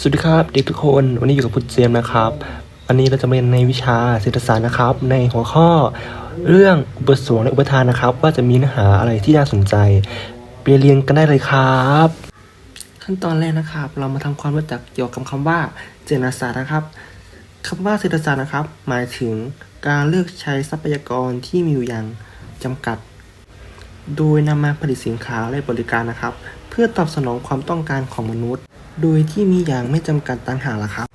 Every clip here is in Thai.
สวัสดีครับเด็กทุกคนวันนี้อยู่กับพุทธเจมส์นะครับวันนี้เราจะเรียนในวิชาเศรษฐศาสตร์นะครับ ในหัวข้อเรื่องอุปสงค์และอุปทานนะครับ ว่าจะมีเนื้อหาอะไรที่น่าสนใจไปเรียนกันได้เลยครับ ขั้นตอนแรกนะครับ เรามาทำความรู้จักเกี่ยวกับคำว่าเศรษฐศาสตร์นะครับคำว่าเศรษฐศาสตร์นะครับ หมายถึงการเลือกใช้ทรัพยากรที่มีอยู่อย่างจำกัด โดยนำมาผลิตสินค้าและบริการนะครับ เพื่อตอบสนองความต้องการของมนุษย์ โดยที่มีอย่างไม่จำกัดต่างหากล่ะครับ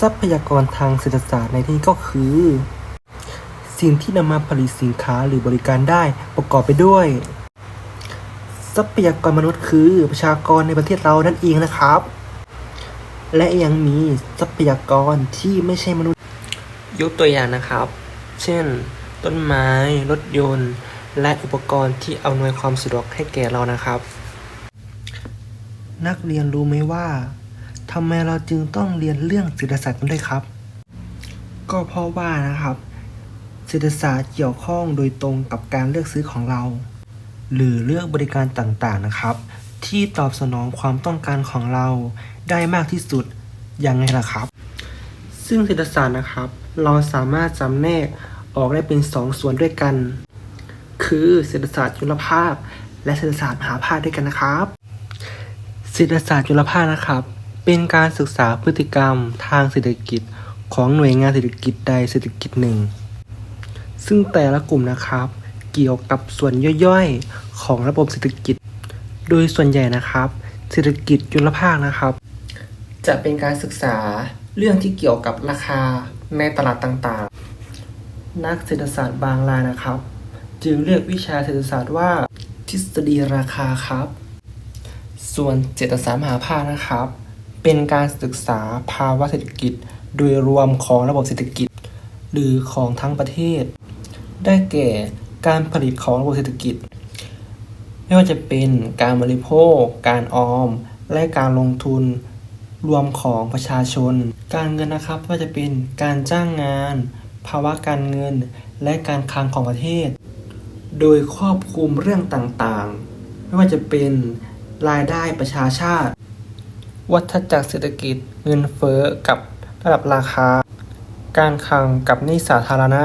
ทรัพยากรทางเศรษฐศาสตร์ในที่นี้ก็คือ สิ่งที่นำมาผลิตสินค้าหรือบริการได้ประกอบไปด้วย ทรัพยากรมนุษย์คือประชากรในประเทศเรานั่นเองนะครับ และยังมีทรัพยากรที่ไม่ใช่มนุษย์ยกตัวอย่างนะครับ เช่น ต้นไม้ รถยนต์ และอุปกรณ์ที่อำนวยความสะดวกให้แก่เรานะครับ นักเรียนรู้ไหมว่าทำไมเราจึงต้องเรียนเรื่องเศรษฐศาสตร์กันด้วยครับ ก็เพราะว่านะครับ เศรษฐศาสตร์เกี่ยวข้องโดยตรงกับการเลือกซื้อของเรา หรือเลือกบริการต่างๆนะครับ ที่ตอบสนองความต้องการของเราได้มากที่สุดยังไงล่ะครับ ซึ่งเศรษฐศาสตร์นะครับ เราสามารถจำแนกออกได้เป็นสองส่วนด้วยกัน คือเศรษฐศาสตร์จุลภาคและเศรษฐศาสตร์มหาภาคด้วยกันนะครับ เศรษฐศาสตร์จุลภาคนะครับ เป็นการศึกษาพฤติกรรมทางเศรษฐกิจของหน่วยงานเศรษฐกิจใดเศรษฐกิจหนึ่ง ซึ่งแต่ละกลุ่มนะครับ เกี่ยวกับส่วนย่อยๆ ของระบบเศรษฐกิจ โดยส่วนใหญ่นะครับ เศรษฐกิจจุลภาคนะครับ จะเป็นการศึกษาเรื่องที่เกี่ยวกับราคาในตลาดต่างๆ นักเศรษฐศาสตร์บางรายนะครับ จึงเรียกวิชาเศรษฐศาสตร์ว่าทฤษฎีราคาครับ ส่วนเศรษฐศาสตร์มหาภาคนะครับ เป็นการศึกษาภาวะเศรษฐกิจ โดยรวมของระบบเศรษฐกิจ หรือของทั้งประเทศ ได้แก่การผลิตของระบบเศรษฐกิจ ไม่ว่าจะเป็นการบริโภค การออม และการลงทุนรวมของประชาชน การเงินนะครับไม่ว่าจะเป็นการจ้างงาน ภาวะการเงิน และการคลังของประเทศ โดยครอบคลุมเรื่องต่างๆ ไม่ว่าจะเป็น รายได้ประชาชาติ วัฏจักรเศรษฐกิจเงินเฟ้อกับระดับราคา การคลังกับหนี้สาธารณะ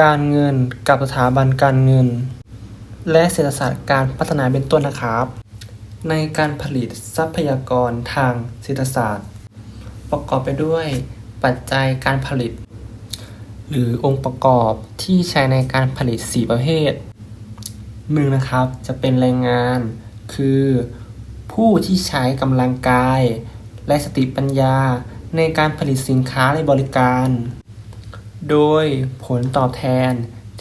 การเงินกับสถาบันการเงิน และเศรษฐศาสตร์การพัฒนาเป็นต้นนะครับ ในการผลิตทรัพยากรทางเศรษฐศาสตร์ ประกอบไปด้วยปัจจัยการผลิต หรือองค์ประกอบที่ใช้ในการผลิต 4 ประเภท หนึ่งนะครับจะเป็นแรงงาน คือผู้ที่ใช้กำลังกาย และสติปัญญาในการผลิตสินค้าและบริการ โดยผลตอบแทน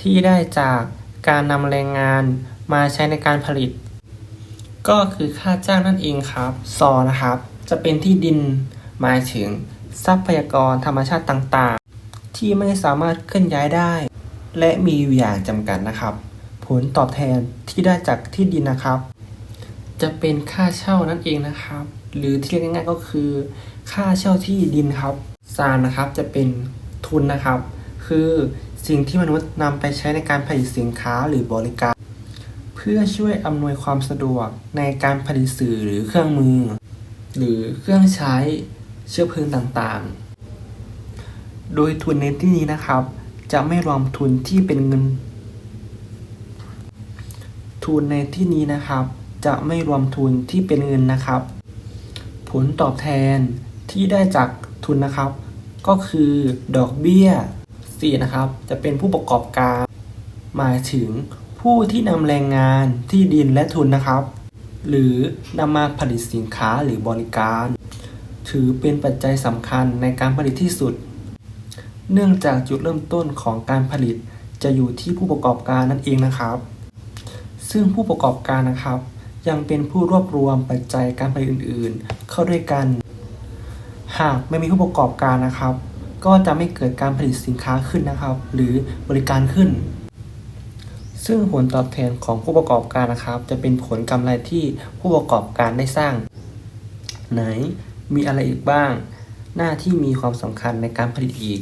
ที่ได้จากการนำแรงงานมาใช้ในการผลิต ก็คือค่าจ้างนั่นเองครับสอนะครับ จะเป็นที่ดินหมายถึงทรัพยากรธรรมชาติต่างๆ ที่ไม่สามารถเคลื่อนย้ายได้ และมีอยู่อย่างจำกัดนะครับ ผลตอบแทนที่ได้จากที่ดินนะครับ จะเป็นค่าเช่านั่นเองนะครับ หรือที่เรียกง่ายๆก็คือ ค่าเช่าที่ดินครับซานนะครับจะเป็นทุนนะครับ คือสิ่งที่มนุษย์นำไปใช้ในการผลิตสินค้าหรือบริการ เพื่อช่วยอำนวยความสะดวกในการผลิตสื่อหรือเครื่องมือ หรือเครื่องใช้เชื้อเพลิงต่างๆ โดยทุนในที่นี้นะครับ จะไม่รวมทุนที่เป็นเงิน ทุนในที่นี้นะครับ จะไม่รวมทุนที่เป็นเงินนะครับ ผลตอบแทนที่ได้จากทุนนะครับ ก็คือดอกเบี้ย4นะครับ จะเป็นผู้ประกอบการ หมายถึงผู้ที่นำแรงงานที่ดินและทุนนะครับ หรือนำมาผลิตสินค้าหรือบริการ ถือเป็นปัจจัยสำคัญในการผลิตที่สุด เนื่องจากจุดเริ่มต้นของการผลิตจะอยู่ที่ผู้ประกอบการนั่นเองนะครับ ซึ่งผู้ประกอบการนะครับ ยังเป็นผู้รวบรวมปัจจัยการผลิตอื่น ๆ เข้าด้วยกัน หากไม่มีผู้ประกอบการนะครับ ก็จะไม่เกิดการผลิตสินค้าขึ้นนะครับ หรือบริการขึ้น ซึ่งผลตอบแทนของผู้ประกอบการนะครับ จะเป็นผลกำไรที่ผู้ประกอบการได้สร้าง ไหนมีอะไรอีกบ้าง หน้าที่มีความสำคัญในการผลิตอีก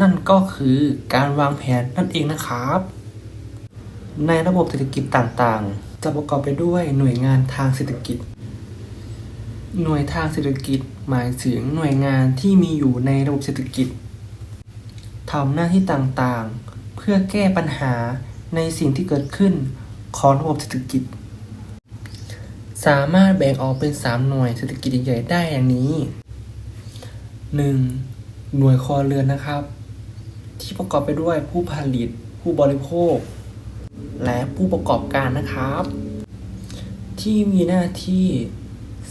นั่นก็คือการวางแผนนั่นเองนะครับ ในระบบเศรษฐกิจต่างๆ จะประกอบไปด้วยหน่วยงานทางเศรษฐกิจ หน่วยทางเศรษฐกิจหมายถึงหน่วยงานที่มีอยู่ในระบบเศรษฐกิจทำหน้าที่ต่างๆ เพื่อแก้ปัญหาในสิ่งที่เกิดขึ้นของระบบเศรษฐกิจ สามารถแบ่งออกเป็น 3 หน่วยเศรษฐกิจใหญ่ๆได้อย่างนี้ 1. หน่วยครัวเรือนนะครับ ที่ประกอบไปด้วยผู้ผลิต ผู้บริโภค และผู้ประกอบการนะครับ ที่มีหน้าที่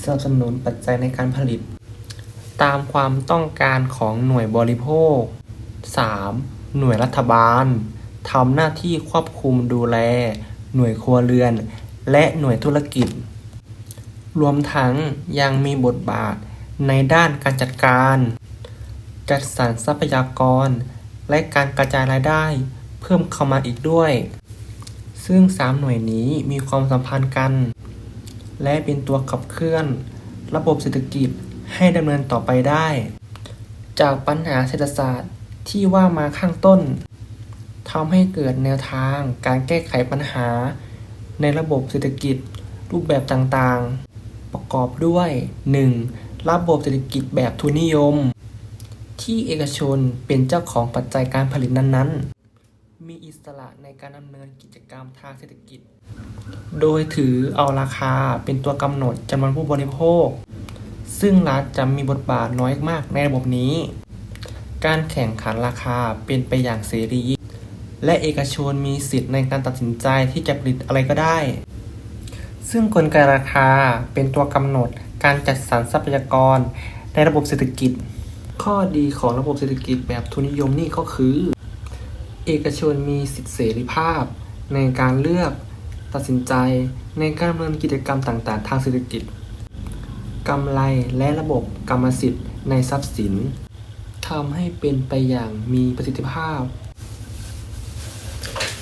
สนับสนุนปัจจัยในการผลิต ตามความต้องการของหน่วยบริโภค 3. หน่วยรัฐบาลทำหน้าที่ควบคุมดูแล หน่วยครัวเรือน และหน่วยธุรกิจ รวมทั้งยังมีบทบาทในด้านการจัดการ จัดสรรทรัพยากร และการกระจายรายได้ เพิ่มเข้ามาอีกด้วย ซึ่ง 3 หน่วยนี้มีความสัมพันธ์กัน และเป็นตัวขับเคลื่อน ระบบเศรษฐกิจให้ดำเนินต่อไปได้ จากปัญหาเศรษฐศาสตร์ที่ว่ามาข้างต้นทำให้เกิดแนวทางการแก้ไขปัญหา ในระบบเศรษฐกิจรูปแบบต่างๆ ประกอบด้วย 1. ระบบเศรษฐกิจแบบทุนนิยม ที่เอกชนเป็นเจ้าของปัจจัยการผลิตนั้นๆ มีอิสระในการดำเนินกิจกรรมทางเศรษฐกิจ โดยถือเอาราคาเป็นตัวกำหนดจำนวนผู้บริโภค ซึ่งรัฐจะมีบทบาทน้อยมากในระบบนี้ การแข่งขันราคาเป็นไปอย่างเสรี และเอกชนมีสิทธิ์ในการตัดสินใจที่จะผลิตอะไรก็ได้ ซึ่งกลไกราคาเป็นตัวกำหนดการจัดสรรทรัพยากรในระบบเศรษฐกิจ ข้อดีของระบบเศรษฐกิจแบบทุนนิยมนี่ก็คือ เอกชนมีสิทธิเสรีภาพ ในการเลือก ตัดสินใจในการดำเนินกิจกรรมต่างๆ ทางเศรษฐกิจกำไรและระบบกรรมสิทธิ์ในทรัพย์สินทำให้เป็นไปอย่างมีประสิทธิภาพ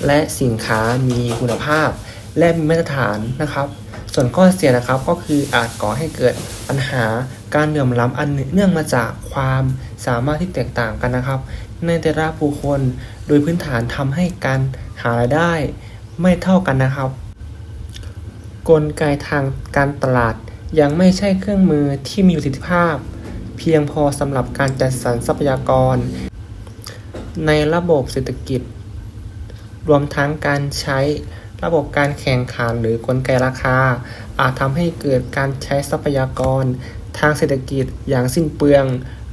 และสินค้ามีคุณภาพ และมีมาตรฐานนะครับ ส่วนข้อเสียนะครับก็คืออาจก่อให้เกิดปัญหาการเหลื่อมล้ำอันเนื่องมาจากความสามารถที่แตกต่างกันนะครับ ในแต่ละบุคคล โดยพื้นฐานทำให้การหารายได้ไม่เท่ากันนะครับ กลไกทางการตลาดยังไม่ใช่เครื่องมือที่มีประสิทธิภาพ เพียงพอสำหรับการจัดสรรทรัพยากร ในระบบเศรษฐกิจ รวมทั้งการใช้ระบบการแข่งขันหรือกลไกราคา อาจทำให้เกิดการใช้ทรัพยากร ทางเศรษฐกิจอย่างสิ้นเปลือง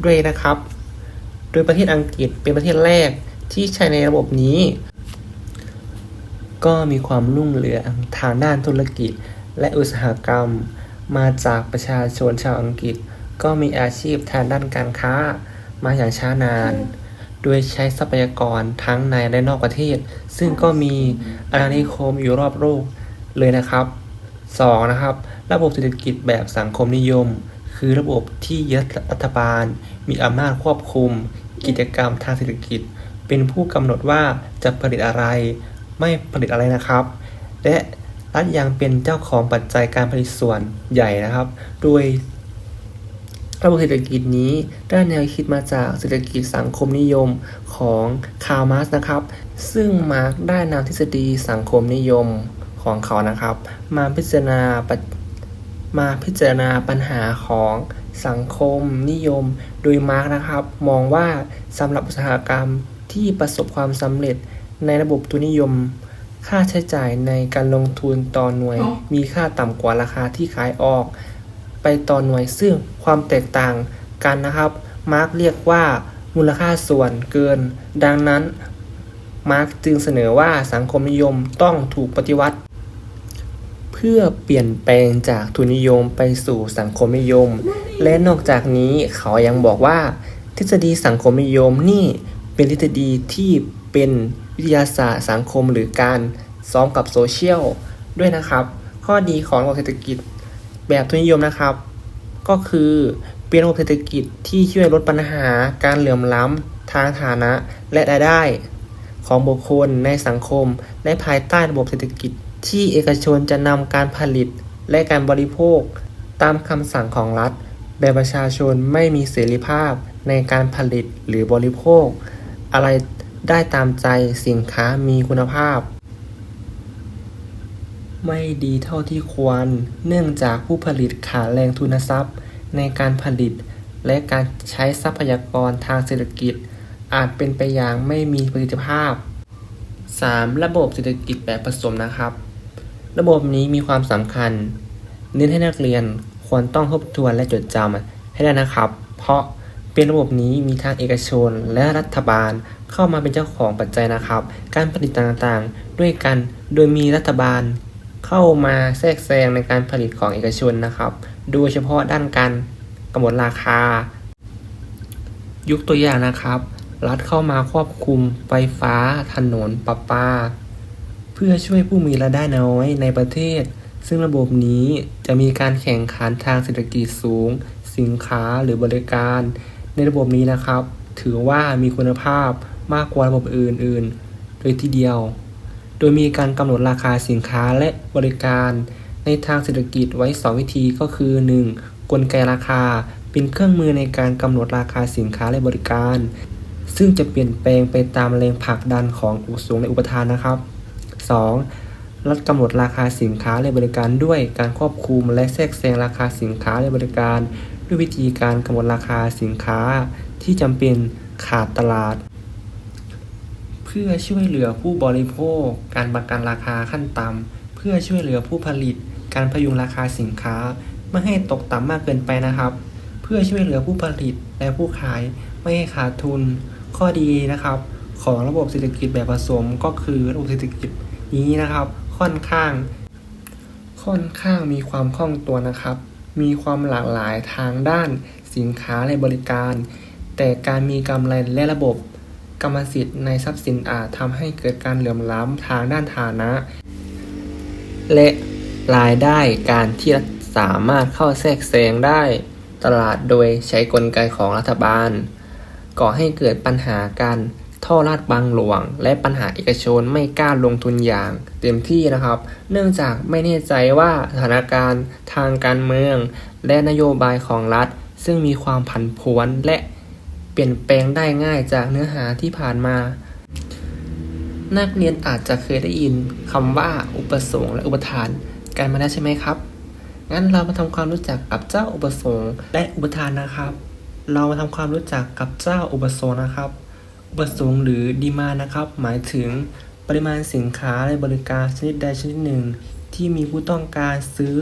ด้วยนะครับ ดยประเทศอังกฤษเป็นประเทศแรกที่ใช้ในระบบนี้ ก็มีความรุ่งเรืองทางด้านธุรกิจ และอุตสาหกรรม มาจากประชาชนชาวอังกฤษ ก็มีอาชีพทางด้านการค้ามาอย่างช้านาน โดยใช้ทรัพยากรทั้งในและนอกประเทศ ซึ่งก็มีอาณานิคมอยู่รอบโลกเลยนะครับ 2. นะครับ ระบบเศรษฐกิจแบบสังคมนิยม คือระบบที่ยึดรัฐบาล มีอำนาจควบคุม กิจกรรมทางเศรษฐกิจ เป็นผู้กำหนดว่าจะผลิตอะไร ไม่ผลิตอะไรนะครับ และรัฐยังเป็นเจ้าของปัจจัยการผลิตส่วนใหญ่นะครับ โดยระบบเศรษฐกิจนี้ได้แนวคิดมาจากเศรษฐกิจสังคมนิยมของคาร์มาร์กนะครับ ซึ่งมาร์กได้นำทฤษฎีสังคมนิยมของเขานะครับ มาพิจารณามาพิจารณาปัญหาของ สังคมนิยม โดยมาร์กนะครับ มองว่าสำหรับอุตสาหกรรมที่ประสบความสำเร็จในระบบทุนนิยม ค่าใช้จ่ายในการลงทุนต่อหน่วย มีค่าต่ำกว่าราคาที่ขายออก ไปต่อหน่วยซึ่งความแตกต่างกันนะครับ มาร์กเรียกว่ามูลค่าส่วนเกิน ดังนั้น มาร์กจึงเสนอว่าสังคมนิยมต้องถูกปฏิวัติเพื่อเปลี่ยนแปลงจากทุนนิยมไปสู่สังคมนิยม และนอกจากนี้เขายังบอกว่า ทฤษฎีสังคมนิยมนี่เป็นทฤษฎีที่เป็นวิทยาศาสตร์สังคมหรือการซ้อมกับโซเชียลด้วยนะครับ ข้อดีของระบบเศรษฐกิจแบบทุนนิยมนะครับ ก็คือเป็นระบบเศรษฐกิจที่ช่วยลดปัญหาการเหลื่อมล้ำทางฐานะและรายได้ ของบุคคลในสังคมและภายใต้ระบบเศรษฐกิจ ที่เอกชนจะนำการผลิตและการบริโภค ตามคำสั่งของรัฐ แบบประชาชนไม่มีเสรีภาพในการผลิตหรือบริโภค อะไรได้ตามใจสินค้ามีคุณภาพ ไม่ดีเท่าที่ควร เนื่องจากผู้ผลิตขาดแรงทุนทรัพย์ ในการผลิต และการใช้ทรัพยากรทางเศรษฐกิจ อาจเป็นไปอย่างไม่มีประสิทธิภาพ 3. ระบบเศรษฐกิจแบบผสมนะครับ ระบบนี้มีความสำคัญ เน้นให้นักเรียน ควรต้องทบทวนและจดจำให้ได้นะครับ เพราะเป็นระบบนี้มีทางเอกชนและรัฐบาลเข้ามาเป็นเจ้าของปัจจัยนะครับ การผลิตต่างๆ ด้วยกันโดยมีรัฐบาล เข้ามาแทรกแซงในการผลิตของเอกชนนะครับ โดยเฉพาะด้านการกำหนดราคา ยกตัวอย่างนะครับ รัฐเข้ามาควบคุมไฟฟ้า ถนนประปา เพื่อช่วยผู้มีรายได้น้อยในประเทศ ซึ่งระบบนี้จะมีการแข่งขันทางเศรษฐกิจสูง สินค้าหรือบริการ ในระบบนี้นะครับ ถือว่ามีคุณภาพมากกว่าระบบอื่นๆ โดยทีเดียว โดยมีการกำหนดราคาสินค้าและบริการ ในทางเศรษฐกิจไว้ 2 วิธีก็คือ 1. กลไกราคาเป็นเครื่องมือในการกำหนดราคาสินค้าและบริการ ซึ่งจะเปลี่ยนแปลงไปตามแรงผลักดันของอุปสงค์และอุปทานนะครับ 2. รัฐกำหนดราคาสินค้าและบริการด้วยการควบคุมและแทรกแซงราคาสินค้าและบริการ ด้วยวิธีการกำหนดราคาสินค้าที่จำเป็นขาดตลาด เพื่อช่วยเหลือผู้บริโภค การประกันราคาขั้นต่ำเพื่อช่วยเหลือผู้ผลิต การพยุงราคาสินค้าไม่ให้ตกต่ำมากเกินไปนะครับ เพื่อช่วยเหลือผู้ผลิตและผู้ขายไม่ให้ขาดทุน ข้อดีนะครับ ของระบบเศรษฐกิจแบบผสมก็คือระบบเศรษฐกิจนี้นะครับ ค่อนข้าง ค่อนข้างมีความคล่องตัวนะครับ มีความหลากหลายทางด้านสินค้าและบริการ แต่การมีกำไรและระบบกรรมสิทธิ์ในทรัพย์สินอาจทำให้เกิดการเหลื่อมล้ำทางด้านฐานะ และรายได้การที่รัฐสามารถเข้าแทรกแซงได้ตลาดโดยใช้กลไกของรัฐบาล ก่อให้เกิดปัญหาการ ท่อลาดบังหลวง และปัญหาเอกชนไม่กล้าลงทุนอย่างเต็มที่นะครับ เนื่องจากไม่แน่ใจว่าสถานการณ์ทางการเมือง และนโยบายของรัฐ ซึ่งมีความผันผวนและเปลี่ยนแปลงได้ง่ายจากเนื้อหาที่ผ่านมา นักเรียนอาจจะเคยได้ยินคำว่าอุปสงค์และอุปทานกันมาแล้วใช่ไหมครับงั้นเรามาทำความรู้จักกับเจ้าอุปสงค์และอุปทานนะครับ เรามาทำความรู้จักกับเจ้าอุปสงค์นะครับ อุปสงค์หรือดีมานะครับ หมายถึงปริมาณสินค้าและบริการชนิดใดชนิดหนึ่ง ที่มีผู้ต้องการซื้อ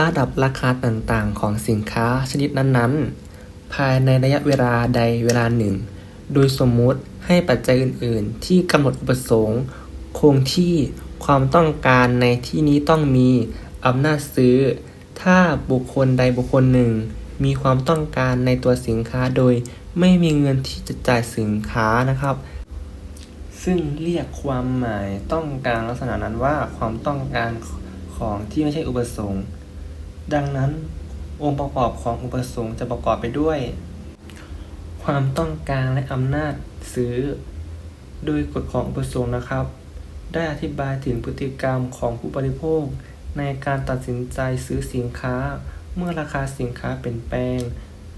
ระดับราคาต่างๆ ของสินค้าชนิดนั้นๆ ภายในระยะเวลาใดเวลาหนึ่ง โดยสมมุติให้ปัจจัยอื่น ๆ ที่กำหนดอุปสงค์คงที่ความต้องการในที่นี้ต้องมีอำนาจซื้อ ถ้าบุคคลใดบุคคลหนึ่ง มีความต้องการในตัวสินค้าโดย ไม่มีเงินที่จะจ่ายสินค้านะครับ ซึ่งเรียกความหมายต้องการลักษณะนั้นว่าความต้องการของที่ไม่ใช่อุปสงค์ ดังนั้นองค์ประกอบของอุปสงค์จะประกอบไปด้วย ความต้องการและอำนาจซื้อ โดยกฎของอุปสงค์นะครับ ได้อธิบายถึงพฤติกรรมของผู้บริโภค ในการตัดสินใจซื้อสินค้า เมื่อราคาสินค้าเปลี่ยนแปลง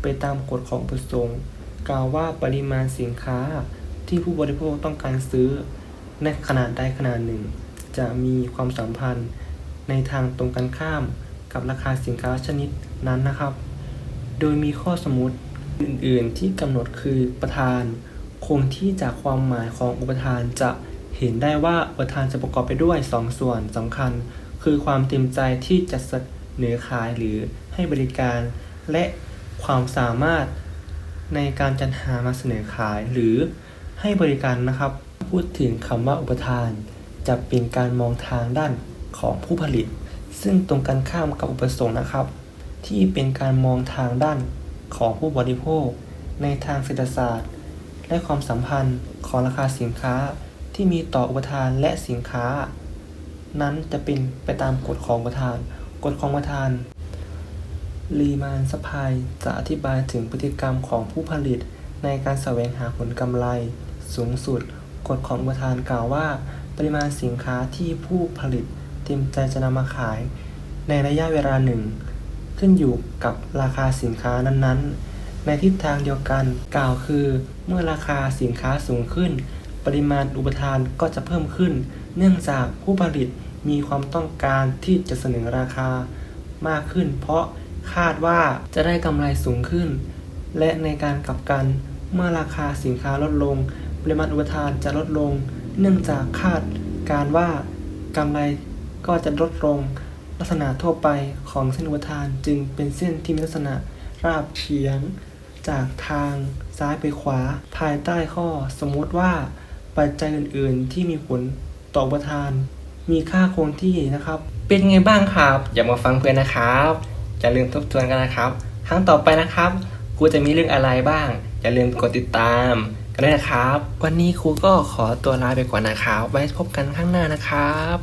ไปตามกฎของอุปสงค์ กล่าวว่าปริมาณสินค้าที่ผู้บริโภคต้องการซื้อในขนาดใดขนาดหนึ่ง จะมีความสัมพันธ์ในทางตรงกันข้ามกับราคาสินค้าชนิดนั้นนะครับ โดยมีข้อสมมติอื่นๆที่กำหนดคือประธาน คงที่จากความหมายของอุปทานจะเห็นได้ว่าอุปทานจะประกอบไปด้วย 2ส่วนสำคัญ คือความเต็มใจที่จะเสนอขายหรือให้บริการ และความสามารถ ในการจัดหามาเสนอขายหรือให้บริการนะครับ พูดถึงคำว่าอุปทาน จะเป็นการมองทางด้านของผู้ผลิต ซึ่งตรงกันข้ามกับอุปสงค์นะครับ ที่เป็นการมองทางด้านของผู้บริโภค ในทางเศรษฐศาสตร์ และความสัมพันธ์ของราคาสินค้าที่มีต่ออุปทานและสินค้า นั้นจะเป็นไปตามกฎของอุปทาน กฎของอุปทาน รีมานสพายจะอธิบายถึงพฤติกรรมของผู้ผลิตในการแสวงหาผลกำไรสูงสุด กฎของอุปทานกล่าวว่า ปริมาณสินค้าที่ผู้ผลิตเต็มใจจะนำมาขาย ในระยะเวลาหนึ่ง ขึ้นอยู่กับราคาสินค้านั้นๆ ในทิศทางเดียวกันกล่าวคือ เมื่อราคาสินค้าสูงขึ้น ปริมาณอุปทานก็จะเพิ่มขึ้น เนื่องจากผู้ผลิตมีความต้องการที่จะเสนอราคามากขึ้น เพราะ คาดว่าจะได้กำไรสูงขึ้น และในการกลับกันเมื่อราคาสินค้าลดลง ปริมาณอุปทานจะลดลง เนื่องจากคาดการว่ากำไรก็จะลดลง ลักษณะทั่วไปของเส้นอุปทานจึงเป็นเส้นที่มีลักษณะราบเฉียง จากทางซ้ายไปขวา ภายใต้ข้อสมมติว่าปัจจัยอื่น ๆ ที่มีผลต่ออุปทาน มีค่าคงที่นะครับ เป็นไงบ้างครับ อย่ามาฟังเพื่อนนะครับ อย่าลืมทบทวนกันนะครับ ครั้งต่อไปนะครับครูจะมีเรื่องอะไรบ้าง อย่าลืมกดติดตามกันด้วยนะครับ วันนี้ครูก็ขอตัวลาไปก่อนนะครับ ไว้พบกันข้างหน้านะครับ